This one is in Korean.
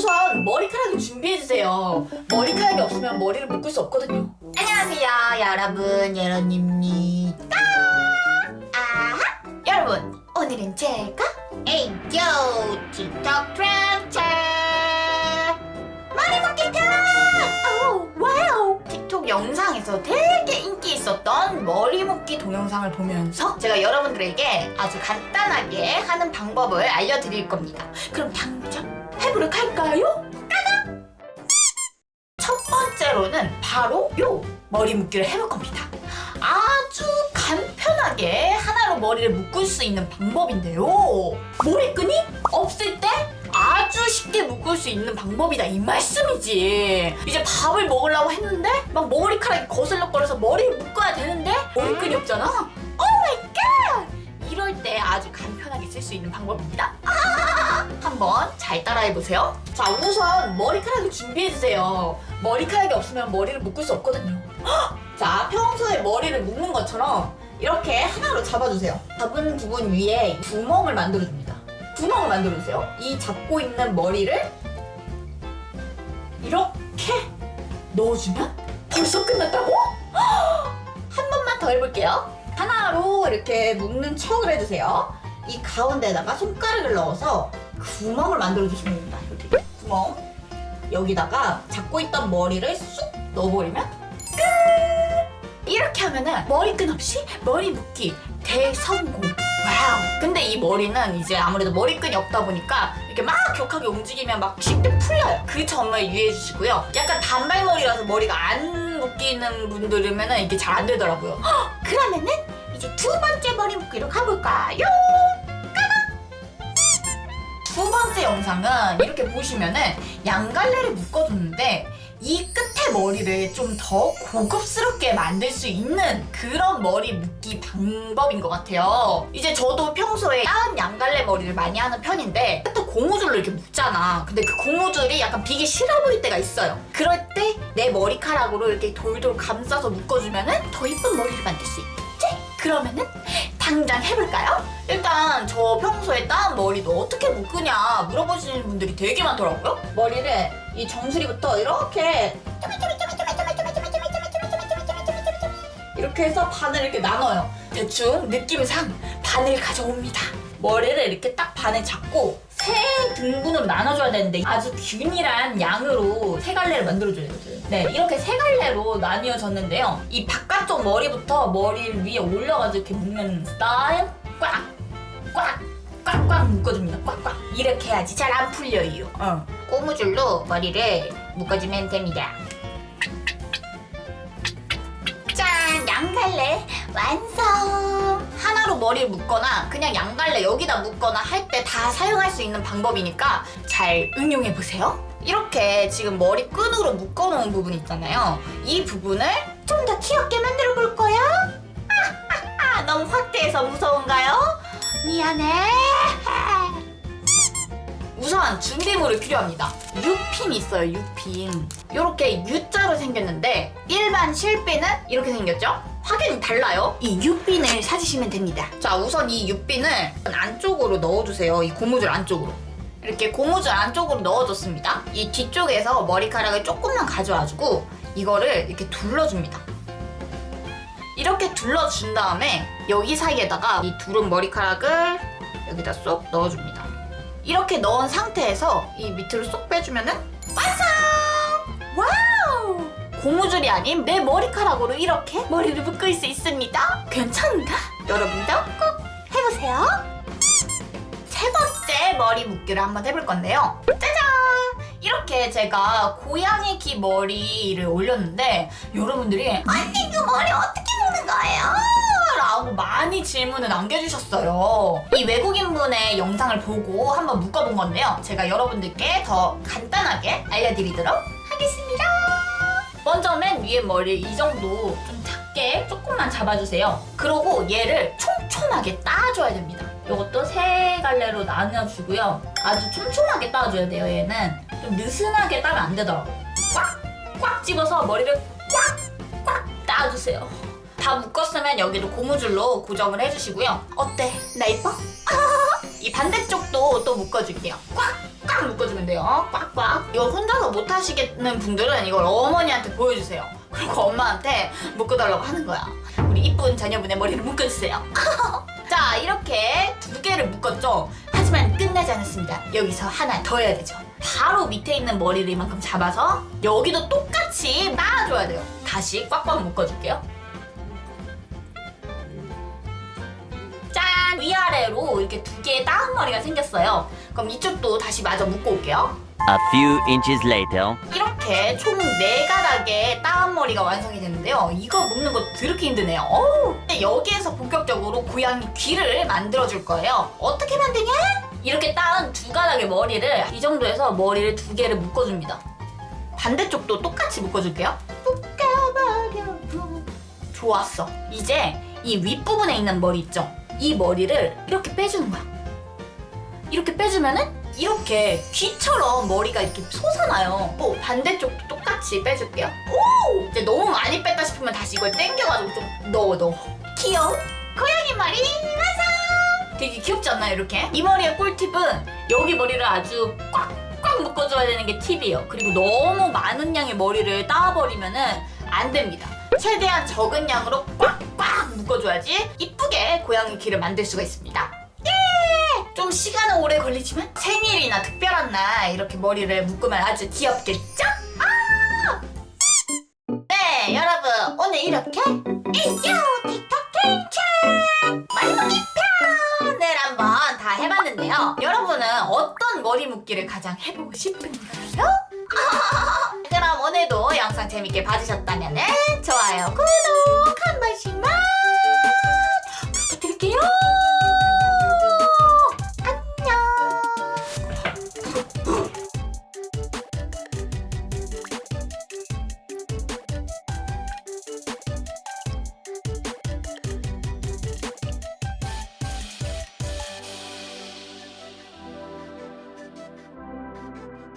우선 머리카락을 준비해주세요. 머리카락이 없으면 머리를 묶을 수 없거든요. 안녕하세요, 여러분. 여러님입니다. 아하! 여러분, 오늘은 제가 에이요 틱톡 트렌드 머리 묶기 편! 오! 틱톡 영상에서 되게 인기 있었던 머리 묶기 동영상을 보면서 제가 여러분들에게 아주 간단하게 하는 방법을 알려드릴 겁니다. 그럼 당장 해보러 갈까요? 까가! 첫 번째로는 바로 요 머리 묶기를 해볼 겁니다. 아주 간편하게 하나로 머리를 묶을 수 있는 방법인데요. 머리끈이 없을 때 아주 쉽게 묶을 수 있는 방법이다 이 말씀이지. 이제 밥을 먹으려고 했는데 막 머리카락이 거슬럭거려서 머리를 묶어야 되는데 머리끈이 없잖아. 오 마이 갓! 이럴 때 아주 간편하게 쓸 수 있는 방법입니다. 아! 한번 잘 따라해 보세요. 자, 우선 머리카락을 준비해 주세요. 머리카락이 없으면 머리를 묶을 수 없거든요. 헉! 자, 평소에 머리를 묶는 것처럼 이렇게 하나로 잡아주세요. 잡은 부분 위에 구멍을 만들어줍니다. 구멍을 만들어주세요. 이 잡고 있는 머리를 이렇게 넣어주면 벌써 끝났다고? 헉! 한 번만 더 해볼게요. 하나로 이렇게 묶는 척을 해주세요. 이 가운데다가 손가락을 넣어서 구멍을 만들어 주시면 됩니다. 이렇게 구멍. 여기다가 잡고 있던 머리를 쑥 넣어버리면 끝! 이렇게 하면은 머리끈 없이 머리 묶기 대성공. 와우. 근데 이 머리는 이제 아무래도 머리끈이 없다 보니까 이렇게 막 격하게 움직이면 막 쉽게 풀려요. 그 점을 유의해 주시고요. 약간 단발머리라서 머리가 안 묶이는 분들이면 이게 잘 안 되더라고요. 헉, 그러면은 이제 두 번째 머리 묶기로 가볼까요? 두 번째 영상은 이렇게 보시면은 양갈래를 묶어줬는데 이 끝에 머리를 좀 더 고급스럽게 만들 수 있는 그런 머리 묶기 방법인 것 같아요. 이제 저도 평소에 다른 양갈래 머리를 많이 하는 편인데 끝에 고무줄로 이렇게 묶잖아. 근데 그 고무줄이 약간 비기 싫어 보일 때가 있어요. 그럴 때 내 머리카락으로 이렇게 돌돌 감싸서 묶어주면은 더 이쁜 머리를 만들 수 있겠지? 그러면은 당장 해볼까요? 일단 저 평소에 따은 머리도 어떻게 묶으냐 물어보시는 분들이 되게 많더라고요. 머리를 이 정수리부터 이렇게 이렇게 해서 반을 이렇게 나눠요. 대충 느낌상 반을 가져옵니다. 머리를 이렇게 딱 반을 잡고 세 등분으로 나눠줘야 되는데 아주 균일한 양으로 세 갈래를 만들어줘야 돼요. 네, 이렇게 세 갈래로 나뉘어졌는데요. 이 바깥쪽 머리부터 머리 위에 올려가지고 이렇게 묶는 스타일 꽉! 꽉! 꽉꽉 묶어줍니다. 꽉꽉. 이렇게 해야지 잘 안 풀려요. 어. 고무줄로 머리를 묶어주면 됩니다. 짠! 양갈래 완성! 하나로 머리를 묶거나 그냥 양갈래 여기다 묶거나 할 때 다 사용할 수 있는 방법이니까 잘 응용해 보세요. 이렇게 지금 머리끈으로 묶어놓은 부분 있잖아요. 이 부분을 좀 더 귀엽게 만들어 볼 거야. 아하하, 너무 확대해서 무서운가요? 미안해. 우선 준비물이 필요합니다. U핀이 있어요, U핀. 이렇게 U자로 생겼는데 일반 실핀은 이렇게 생겼죠? 확연히 달라요. 이 U핀을 사주시면 됩니다. 자, 우선 이 U핀을 안쪽으로 넣어주세요. 이 고무줄 안쪽으로. 이렇게 고무줄 안쪽으로 넣어줬습니다. 이 뒤쪽에서 머리카락을 조금만 가져와주고 이거를 이렇게 둘러줍니다. 이렇게 둘러준 다음에 여기 사이에다가 이 두른 머리카락을 여기다 쏙 넣어줍니다. 이렇게 넣은 상태에서 이 밑으로 쏙 빼주면은 완성! 와우! 고무줄이 아닌 내 머리카락으로 이렇게 머리를 묶을 수 있습니다. 괜찮은가? 여러분도 꼭 해보세요. 세 번째 머리 묶기를 한번 해볼 건데요. 짜잔! 이렇게 제가 고양이 귀 머리를 올렸는데 여러분들이 언니 그 머리 어떻게 묶는 거예요? 라고 많이 질문을 남겨주셨어요. 이 외국인분의 영상을 보고 한번 묶어본 건데요. 제가 여러분들께 더 간단하게 알려드리도록 하겠습니다. 먼저 맨 위에 머리 이 정도 좀 작게 조금만 잡아주세요. 그리고 얘를 촘촘하게 따줘야 됩니다. 이것도 세 갈래로 나눠주고요. 아주 촘촘하게 따줘야 돼요, 얘는. 좀 느슨하게 따면 안 되더라고요. 꽉! 꽉 집어서 머리를 꽉! 꽉 따주세요. 다 묶었으면 여기도 고무줄로 고정을 해주시고요. 어때? 나 이뻐? 이 반대쪽도 또 묶어줄게요. 꽉! 꽉꽉 묶어주면 돼요. 꽉꽉. 이거 혼자서 못 하시겠는 분들은 이걸 어머니한테 보여주세요. 그리고 엄마한테 묶어달라고 하는 거야. 우리 이쁜 자녀분의 머리를 묶어주세요. 자, 이렇게 두 개를 묶었죠. 하지만 끝나지 않았습니다. 여기서 하나 더 해야 되죠. 바로 밑에 있는 머리를 이만큼 잡아서 여기도 똑같이 따줘야 돼요. 다시 꽉꽉 묶어줄게요. 짠! 위아래로 이렇게 두 개의 따은 머리가 생겼어요. 그럼 이쪽도 다시 마저 묶어 올게요. A few inches later. 이렇게 총 네가닥의 따은 머리가 완성이 됐는데요. 이거 묶는 거 드럽게 힘드네요. 어우. 근데 여기에서 본격적으로 고양이 귀를 만들어줄 거예요. 어떻게 만드냐? 이렇게 따은 두 가닥의 머리를 이 정도에서 머리를 두 개를 묶어줍니다. 반대쪽도 똑같이 묶어줄게요. 묶어버려. 좋았어. 이제 이 윗부분에 있는 머리 있죠? 이 머리를 이렇게 빼주는 거야. 이렇게 빼주면은 이렇게 귀처럼 머리가 이렇게 솟아나요. 또 반대쪽도 똑같이 빼줄게요. 오! 이제 너무 많이 뺐다 싶으면 다시 이걸 당겨가지고 좀 넣어 넣어. 귀여운 고양이 머리 완성! 되게 귀엽지 않나요 이렇게? 이 머리의 꿀팁은 여기 머리를 아주 꽉꽉 묶어줘야 되는 게 팁이에요. 그리고 너무 많은 양의 머리를 따버리면은 안 됩니다. 최대한 적은 양으로 꽉꽉 묶어줘야지 고양이 귀를 만들 수가 있습니다. 예! 좀 시간은 오래 걸리지만 생일이나 특별한 날 이렇게 머리를 묶으면 아주 귀엽겠죠? 아! 네, 여러분 오늘 이렇게 인큐 틱톡 킹책 머리묶기 편을 한번 다 해봤는데요. 여러분은 어떤 머리 묶기를 가장 해보고 싶은가요? 그럼 오늘도 영상 재밌게 봐주셨다면 좋아요, 구독